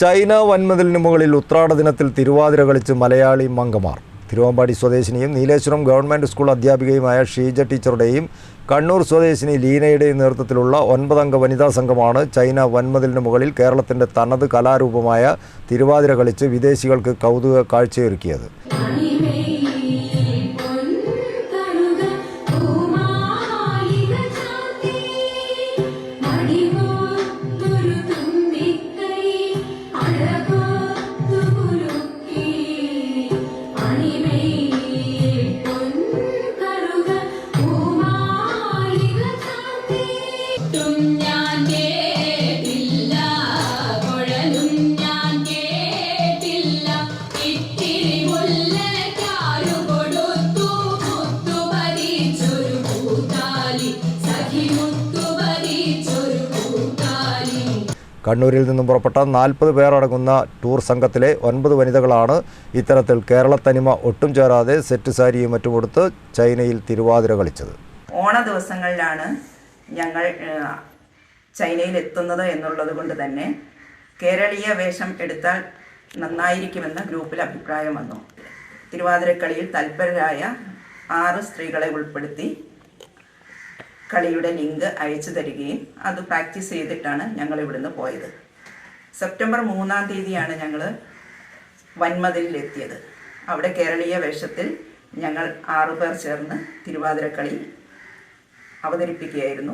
China വൻമതിലിന് മുകളിൽ ഉത്രാട ദിനത്തിൽ തിരുവാതിര കളിച്ച് മലയാളി മങ്കമാർ. തിരുവമ്പാടി സ്വദേശിനിയും നീലേശ്വരം ഗവൺമെന്റ് സ്കൂൾ അധ്യാപികയുമായ ഷീജ ടീച്ചറുടെയും കണ്ണൂർ സ്വദേശിനി ലീനയുടെയും നേതൃത്വത്തിലുള്ള ഒൻപതംഗ വനിതാ സംഘമാണ് ചൈന വൻമതിലിന് മുകളിൽ കേരളത്തിന്റെ തനത് കലാരൂപമായ തിരുവാതിര കളിച്ച് വിദേശികൾക്ക് കൗതുക കാഴ്ചയൊരുക്കിയത്. കണ്ണൂരിൽ നിന്നും പുറപ്പെട്ട നാൽപ്പത് പേരടങ്ങുന്ന ടൂർ സംഘത്തിലെ ഒൻപത് വനിതകളാണ് ഇത്തരത്തിൽ കേരളത്തനിമ ഒട്ടും ചേരാതെ സെറ്റ് സാരിയും മറ്റും കൊടുത്ത് ചൈനയിൽ തിരുവാതിര കളിച്ചത്. ഓണ ദിവസങ്ങളിലാണ് ഞങ്ങൾ ചൈനയിൽ എത്തുന്നത് എന്നുള്ളത് കൊണ്ട് തന്നെ കേരളീയ വേഷം എടുത്താൽ നന്നായിരിക്കുമെന്ന ഗ്രൂപ്പിൽ അഭിപ്രായം വന്നു. തിരുവാതിരക്കളിയിൽ തൽപരരായ ആറ് സ്ത്രീകളെ ഉൾപ്പെടുത്തി കളിയുടെ ലിങ്ക് അയച്ചു തരികയും അത് പ്രാക്ടീസ് ചെയ്തിട്ടാണ് ഞങ്ങൾ ഇവിടുന്ന് പോയത്. സെപ്റ്റംബർ മൂന്നാം തീയതിയാണ് ഞങ്ങൾ വൻമതിലിലെത്തിയത്. അവിടെ കേരളീയ വേഷത്തിൽ ഞങ്ങൾ ആറുപേർ ചേർന്ന് തിരുവാതിരക്കളി അവതരിപ്പിക്കുകയായിരുന്നു.